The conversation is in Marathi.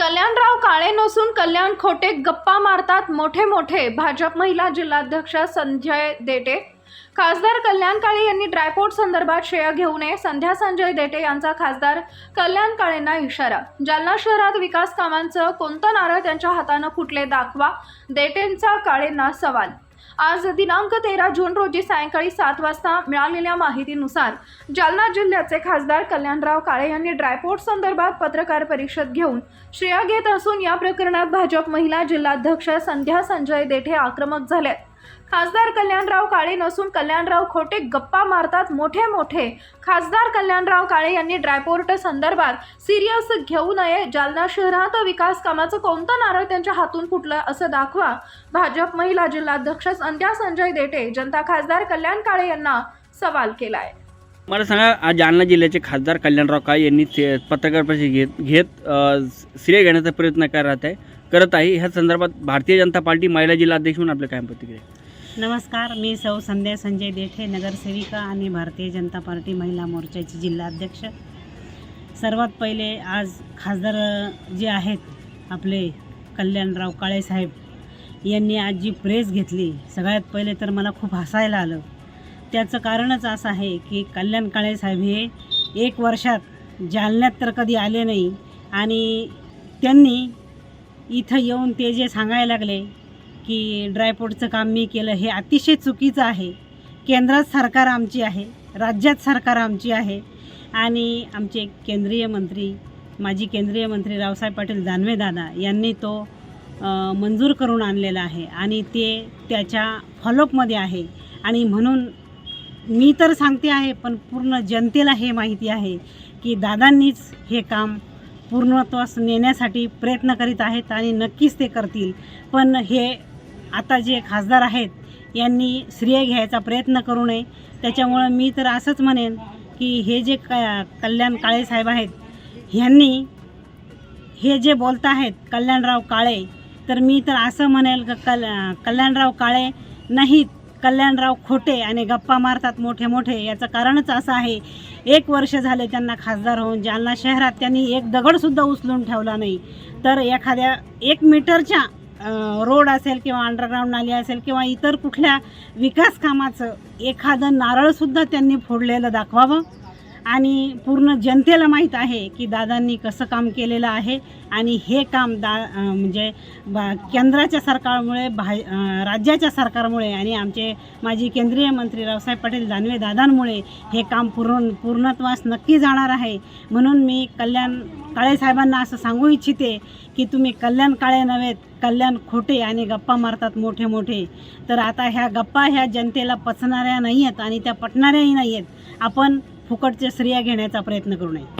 कल्याणराव काळे नसून कल्याण खोटे गप्पा मारतात मोठे मोठे भाजप महिला जिल्हाध्यक्ष संजय देटे. खासदार कल्याण काळे यांनी ड्रायपोर्ट संदर्भात श्रेय घेऊ नये. संध्या संजय देटे यांचा खासदार कल्याण काळेंना इशारा. जालना शहरात विकास कामांचं कोणतं नारळ त्यांच्या हातानं फुटले दाखवा? देटेंचा काळेंना सवाल आज दिनांक तेरा जून रोजी सायंकाळी सात वाजता मिळालेल्या माहितीनुसार जालना जिल्ह्याचे खासदार कल्याणराव काळे यांनी ड्रायपोर्ट संदर्भात पत्रकार परिषद घेऊन श्रेय घेत असून या प्रकरणात भाजप महिला जिल्हाध्यक्ष संध्या संजय देठे आक्रमक झाल्यात. खासदार कल्याणराव काळे नसून कल्याणराव खोटे गप्पा मारतात मोठे मोठे. खासदार कल्याणराव काळे यांनी ड्रायपोर्ट संदर्भात सिरियस घेऊ नये. जालना शहरात विकास कामाचं कोणतं नारळ त्यांच्या हातून फुटलं असं दाखवा. भाजप महिला जिल्हाध्यक्ष संध्या संजय देटे जनता खासदार कल्याण काळे यांना सवाल केलाय. मला सांगा आज जालना जिल्ह्याचे खासदार कल्याणराव काळे यांनी पत्रकार परिषद घेत घेत अ, श्रेय घेण्याचा प्रयत्न करत आहे करत आहे. ह्या संदर्भात भारतीय जनता पार्टी महिला जिल्हाध्यक्ष म्हणून आपल्या काय प्रतिक्रिया. नमस्कार मी सौ संध्या संजय देठे नगरसेविका आणि भारतीय जनता पार्टी महिला मोर्चाची जिल्हाध्यक्ष सर्वात पहिले आज खासदार जे आहेत आपले कल्याणराव काळेसाहेब यांनी आज जी प्रेस घेतली सगळ्यात पहिले तर मला खूप हसायला आलं. त्याचं कारणच असं आहे की कल्याण काळेसाहेब हे एक वर्षात जालन्यात तर कधी आले नाही आणि त्यांनी इथं येऊन ते जे सांगायला लागले की ड्रायपोर्टचं काम मी केलं हे अतिशय चुकीचं आहे. केंद्रात सरकार आमची आहे राज्यात सरकार आमची आहे. आणि आमचे केंद्रीय मंत्री माजी केंद्रीय मंत्री रावसाहेब पाटील दानवे दादा यांनी तो मंजूर करून आणलेला आहे. आणि ते त्याच्या फॉलोअपमध्ये आहे. आणि म्हणून मी तर सांगते आहे पण पूर्ण जनतेला हे माहिती आहे की दादांनीच हे काम पूर्णत्वास नेण्यासाठी प्रयत्न करीत आहेत आणि नक्कीच ते करतील. पण हे आता जे खासदार आहेत यांनी श्रेय घ्यायचा प्रयत्न करू नये. त्याच्यामुळं मी तर असंच म्हणेन की हे जे क कल्याण काळे साहेब आहेत ह्यांनी हे जे बोलत आहेत कल्याणराव काळे तर मी तर असं म्हणेल का कल कल्याणराव काळे नाहीत. कल्याणराव खोटे आणि गप्पा मारतात मोठे मोठे. याचं कारणच असं आहे. एक वर्ष झाले त्यांना खासदार होऊन जालना शहरात त्यांनी एक दगडसुद्धा उचलून ठेवला नाही. तर एखाद्या एक मीटरच्या रोड असेल किंवा अंडरग्राऊंड नाली असेल किंवा इतर कुठल्या विकास कामाचं एखादं नारळसुद्धा त्यांनी फोडलेलं दाखवावं. आणि पूर्ण जनतेला माहीत आहे की दादांनी कसं काम केलेलं आहे आणि हे काम दा म्हणजे बा केंद्राच्या सरकारमुळे भा राज्याच्या सरकारमुळे आणि आमचे माजी केंद्रीय मंत्री रावसाहेब पाटील दानवे दादांमुळे हे काम पूर्ण पूर्णत्वास नक्की जाणार आहे. म्हणून मी कल्याण काळे साहेबांना असं सांगू इच्छिते की तुम्ही कल्याण काळे नव्हेत कल्याण खोटे आणि गप्पा मारतात मोठे मोठे. तर आता ह्या गप्पा ह्या जनतेला पचणाऱ्या नाही आहेत आणि त्या पटणाऱ्याही नाही आहेत आपण फुकटचे श्रेय घेण्याचा प्रयत्न करू नये.